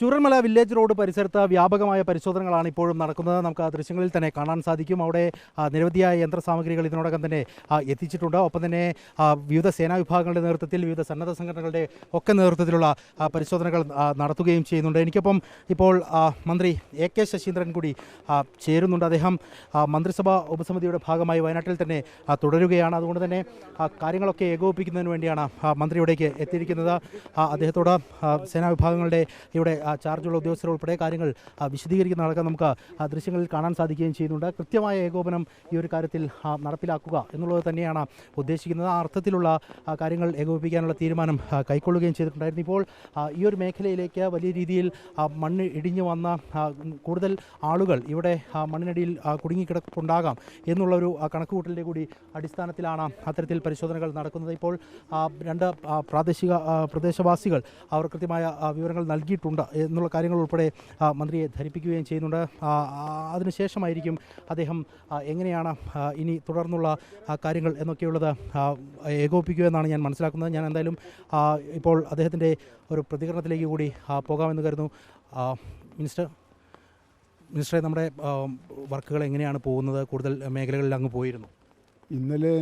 Chooralmala village road പരിസരത്ത് വ്യാപകമായ പരിശോധനകളാണ് ഇപ്പോഴും നടക്കുന്നത്. നമുക്ക് ആ ദൃശ്യങ്ങളിൽ തന്നെ കാണാൻ സാധിക്കും. അവിടെ നിരവധിയായ യന്ത്രസാമഗ്രികൾ ഇതിനോടകം തന്നെ എത്തിച്ചിട്ടുണ്ട്. ഒപ്പം തന്നെ വിവിധ സേനാ വിഭാഗങ്ങളുടെ നേതൃത്വത്തിൽ വിവിധ സന്നദ്ധ സംഘടനകളുടെ ഒക്കെ നേതൃത്വത്തിലുള്ള പരിശോധനകൾ നടത്തുകയും ചെയ്യുന്നുണ്ട്. എനിക്കൊപ്പം ഇപ്പോൾ മന്ത്രി എ കെ ശശീന്ദ്രൻ കൂടി ചേരുന്നുണ്ട്. അദ്ദേഹം മന്ത്രിസഭാ ഉപസമിതിയുടെ ഭാഗമായി വയനാട്ടിൽ തന്നെ തുടരുകയാണ്. അതുകൊണ്ട് തന്നെ കാര്യങ്ങളൊക്കെ ഏകോപിപ്പിക്കുന്നതിന് വേണ്ടിയാണ് ആ, മന്ത്രി ഇവിടേക്ക് എത്തിയിരിക്കുന്നത്. അദ്ദേഹത്തോട് സേനാ വിഭാഗങ്ങളുടെ ഇവിടെ ചാർജുള്ള ഉദ്യോഗസ്ഥർ ഉൾപ്പെടെ കാര്യങ്ങൾ വിശദീകരിക്കുന്ന വിശദീകരിക്കുന്നതൊക്കെ നമുക്ക് ദൃശ്യങ്ങളിൽ കാണാൻ സാധിക്കുകയും ചെയ്യുന്നുണ്ട്. കൃത്യമായ ഏകോപനം ഈ ഒരു കാര്യത്തിൽ നടപ്പിലാക്കുക എന്നുള്ളത് തന്നെയാണ് ഉദ്ദേശിക്കുന്നത്. ആ അർത്ഥത്തിലുള്ള കാര്യങ്ങൾ ഏകോപിപ്പിക്കാനുള്ള തീരുമാനം കൈക്കൊള്ളുകയും ചെയ്തിട്ടുണ്ടായിരുന്നു. ഇപ്പോൾ ഈ ഒരു മേഖലയിലേക്ക് വലിയ രീതിയിൽ മണ്ണ് ഇടിഞ്ഞു വന്ന കൂടുതൽ ആളുകൾ ഇവിടെ മണ്ണിനടിയിൽ കുടുങ്ങിക്കിടക്കുണ്ടാകാം എന്നുള്ള ആ, കണക്കുകൂട്ടലിന്റെ കൂടി അടിസ്ഥാനത്തിലാണ് അത്തരത്തിൽ പരിശോധനകൾ നടക്കുന്നത്. ഇപ്പോൾ രണ്ട് പ്രാദേശിക പ്രദേശവാസികൾ അവർ കൃത്യമായ വിവരങ്ങൾ നൽകിയിട്ടുണ്ട് എന്നുള്ള കാര്യങ്ങൾ ഉൾപ്പെടെ മന്ത്രിയെ ധരിപ്പിക്കുകയും ചെയ്യുന്നുണ്ട്. അതിനുശേഷമായിരിക്കും അദ്ദേഹം എങ്ങനെയാണ് ഇനി തുടർന്നുള്ള കാര്യങ്ങൾ എന്നൊക്കെയുള്ളത് ഏകോപിപ്പിക്കുക എന്നാണ് ഞാൻ മനസ്സിലാക്കുന്നത്. ഞാൻ എന്തായാലും ഇപ്പോൾ അദ്ദേഹത്തിന്റെ ഒരു പ്രതികരണത്തിലേക്ക് കൂടി പോകാമെന്ന് കരുതുന്നു. മിനിസ്റ്റർ മിനിസ്റ്ററെ നമ്മുടെ വർക്കുകൾ എങ്ങനെയാണ് പോകുന്നത്? കൂടുതൽ മേഖലകളിൽ അങ്ങ് പോയിരുന്നു. ഇന്നലെ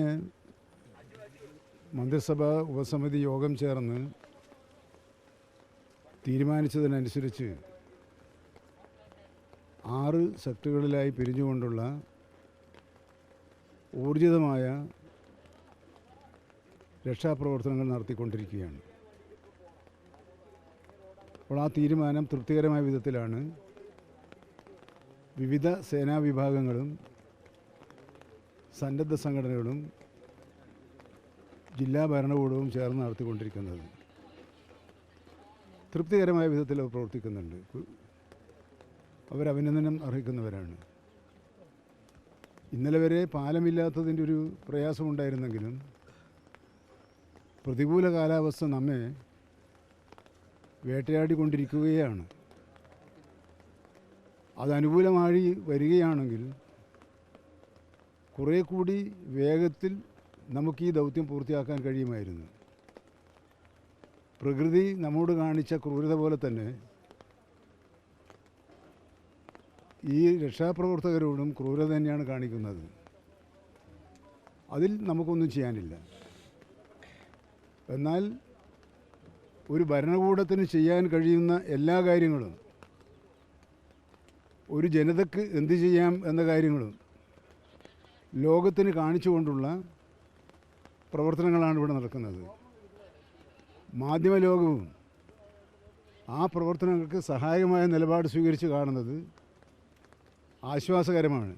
മന്ത്രിസഭാ ഉപസമിതി യോഗം ചേർന്ന് തീരുമാനിച്ചതിനനുസരിച്ച് ആറ് സെക്ടറുകളിലായി പിരിഞ്ഞുകൊണ്ടുള്ള ഊർജിതമായ രക്ഷാപ്രവർത്തനങ്ങൾ നടത്തിക്കൊണ്ടിരിക്കുകയാണ്. അപ്പോൾ ആ തീരുമാനം തൃപ്തികരമായ വിധത്തിലാണ്. വിവിധ സേനാ വിഭാഗങ്ങളും സന്നദ്ധ സംഘടനകളും ജില്ലാ ഭരണകൂടവും ചേർന്ന് നടത്തിക്കൊണ്ടിരിക്കുന്നത്. തൃപ്തികരമായ വിധത്തിൽ അവർ പ്രവർത്തിക്കുന്നുണ്ട്. അവരഭിനന്ദനം അർഹിക്കുന്നവരാണ്. ഇന്നലെ വരെ പാലമില്ലാത്തതിന്റെ ഒരു പ്രയാസമുണ്ടായിരുന്നെങ്കിലും പ്രതികൂല കാലാവസ്ഥ നമ്മെ വേട്ടയാടിക്കൊണ്ടിരിക്കുകയാണ്. അതനുകൂലമായി വരികയാണെങ്കിൽ കുറേ കൂടി വേഗത്തിൽ നമുക്ക് ഈ ദൗത്യം പൂർത്തിയാക്കാൻ കഴിയുമായിരുന്നു. പ്രകൃതി നമ്മോട് കാണിച്ച ക്രൂരത പോലെ തന്നെ ഈ രക്ഷാപ്രവർത്തകരോടും ക്രൂരത തന്നെയാണ് കാണിക്കുന്നത്. അതിൽ നമുക്കൊന്നും ചെയ്യാനില്ല. എന്നാൽ ഒരു ഭരണകൂടത്തിന് ചെയ്യാൻ കഴിയുന്ന എല്ലാ കാര്യങ്ങളും ഒരു ജനതയ്ക്ക് എന്ത് ചെയ്യാം എന്ന കാര്യങ്ങളും ലോകത്തിന് കാണിച്ചുകൊണ്ടുള്ള പ്രവർത്തനങ്ങളാണ് ഇവിടെ നടക്കുന്നത്. മാധ്യമ ലോകവും ആ പ്രവർത്തനങ്ങൾക്ക് സഹായകമായ നിലപാട് സ്വീകരിച്ച് കാണുന്നത് ആശ്വാസകരമാണ്.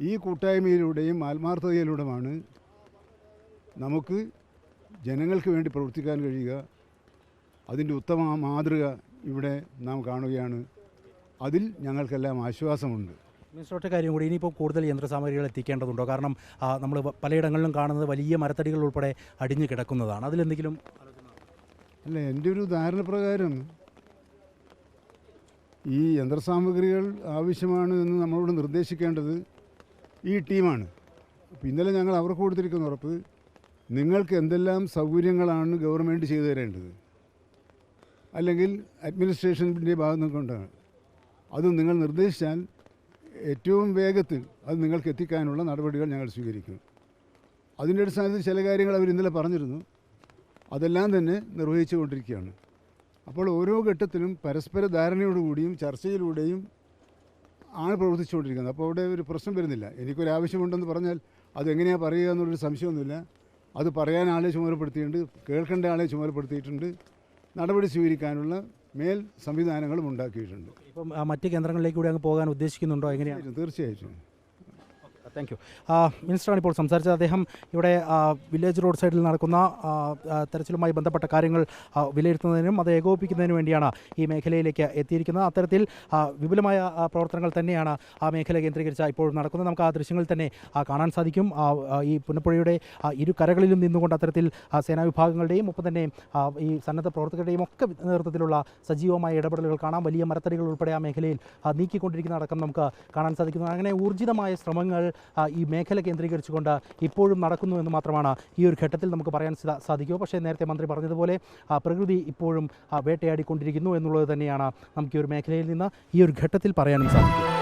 ഈ കൂട്ടായ്മയിലൂടെയും ആത്മാർത്ഥതയിലൂടെയുമാണ് നമുക്ക് ജനങ്ങൾക്ക് വേണ്ടി പ്രവർത്തിക്കാൻ കഴിയുക. അതിന്റെ ഉത്തമ മാതൃക ഇവിടെ നാം കാണുകയാണ്. അതിൽ ഞങ്ങൾക്കെല്ലാം ആശ്വാസമുണ്ട്. മിനിസ്റ്റർ ഒറ്റ കാര്യം കൂടി ഇനിയിപ്പോൾ കൂടുതൽ യന്ത്രസാമഗ്രികൾ എത്തിക്കേണ്ടതുണ്ടോ? കാരണം നമ്മൾ പലയിടങ്ങളിലും കാണുന്നത് വലിയ മരത്തടികൾ ഉൾപ്പെടെ അടിഞ്ഞു കിടക്കുന്നതാണ്. അതിലെന്തെങ്കിലും അല്ല എന്റെ ഒരു ധാരണ പ്രകാരം ഈ യന്ത്രസാമഗ്രികൾ ആവശ്യമാണ് എന്ന് നമ്മളോട് നിർദ്ദേശിക്കേണ്ടത് ഈ ടീമാണ്. ഇന്നലെ ഞങ്ങൾ അവർക്ക് കൊടുത്തിരിക്കുന്ന ഉറപ്പ് നിങ്ങൾക്ക് എന്തെല്ലാം സൗകര്യങ്ങളാണ് ഗവൺമെന്റ് ചെയ്തു തരേണ്ടത്? അല്ലെങ്കിൽ അഡ്മിനിസ്ട്രേഷന്റെ ഭാഗം കൊണ്ടാണ് അത് നിങ്ങൾ നിർദ്ദേശിച്ചാൽ ഏറ്റവും വേഗത്തിൽ അത് നിങ്ങൾക്ക് എത്തിക്കാനുള്ള നടപടികൾ ഞങ്ങൾ സ്വീകരിക്കും. അതിന്റെ അടിസ്ഥാനത്തിൽ ചില കാര്യങ്ങൾ അവർ ഇന്നലെ പറഞ്ഞിരുന്നു. അതെല്ലാം തന്നെ നിർവഹിച്ചു കൊണ്ടിരിക്കുകയാണ്. അപ്പോൾ ഓരോ ഘട്ടത്തിലും പരസ്പര ധാരണയോടുകൂടിയും ചർച്ചയിലൂടെയും ആണ് പ്രവർത്തിച്ചുകൊണ്ടിരിക്കുന്നത് അപ്പോൾ അവിടെ ഒരു പ്രശ്നം വരുന്നില്ല. എനിക്കൊരു ആവശ്യമുണ്ടെന്ന് പറഞ്ഞാൽ അതെങ്ങനെയാണ് പറയുക എന്നുള്ളൊരു സംശയമൊന്നുമില്ല. അത് പറയാൻ ആളെ ചുമതലപ്പെടുത്തിയിട്ടുണ്ട് കേൾക്കേണ്ട ആളെ ചുമതലപ്പെടുത്തിയിട്ടുണ്ട്. നടപടി സ്വീകരിക്കാനുള്ള മേൽ സംവിധാനങ്ങളും ഉണ്ടാക്കിയിട്ടുണ്ട്. ഇപ്പം മറ്റ് കേന്ദ്രങ്ങളിലേക്ക് കൂടി അങ്ങ് പോകാൻ ഉദ്ദേശിക്കുന്നുണ്ടോ? എങ്ങനെയാണ് തീർച്ചയായിട്ടും. താങ്ക് യു മിനിസ്റ്ററാണ് ഇപ്പോൾ സംസാരിച്ചത്. അദ്ദേഹം ഇവിടെ വില്ലേജ് റോഡ് സൈഡിൽ നടക്കുന്ന തെരച്ചിലുമായി ബന്ധപ്പെട്ട കാര്യങ്ങൾ വിലയിരുത്തുന്നതിനും അത് ഏകോപിപ്പിക്കുന്നതിനും വേണ്ടിയാണ് ഈ മേഖലയിലേക്ക് എത്തിയിരിക്കുന്നത്. അത്തരത്തിൽ വിപുലമായ പ്രവർത്തനങ്ങൾ തന്നെയാണ് ആ മേഖല കേന്ദ്രീകരിച്ച ഇപ്പോൾ നടക്കുന്നത്. നമുക്ക് ആ ദൃശ്യങ്ങളിൽ തന്നെ കാണാൻ സാധിക്കും. ഈ പുന്നപ്പുഴയുടെ ഇരു കരകളിലും നിന്നുകൊണ്ട് അത്തരത്തിൽ സേനാ വിഭാഗങ്ങളുടെയും ഒപ്പം തന്നെ ഈ സന്നദ്ധ പ്രവർത്തകരുടെയും ഒക്കെ നേതൃത്വത്തിലുള്ള സജീവമായ ഇടപെടലുകൾ കാണാം. വലിയ മരത്തടികൾ ഉൾപ്പെടെ ആ മേഖലയിൽ നീക്കിക്കൊണ്ടിരിക്കുന്ന അടക്കം നമുക്ക് കാണാൻ സാധിക്കുന്നു. അങ്ങനെ ഊർജിതമായ ശ്രമങ്ങൾ ഈ മേഖല കേന്ദ്രീകരിച്ചുകൊണ്ട് ഇപ്പോഴും നടക്കുന്നു എന്ന് മാത്രമാണ് ഈ ഒരു ഘട്ടത്തിൽ നമുക്ക് പറയാൻ സാധിക്കൂ. പക്ഷേ നേരത്തെ മന്ത്രി പറഞ്ഞതുപോലെ പ്രകൃതി ഇപ്പോഴും വേട്ടയാടിക്കൊണ്ടിരിക്കുന്നു എന്നുള്ളത് തന്നെയാണ് നമുക്ക് ഈ ഒരു മേഖലയിൽ നിന്ന് ഈ ഒരു ഘട്ടത്തിൽ പറയാനും സാധിക്കും.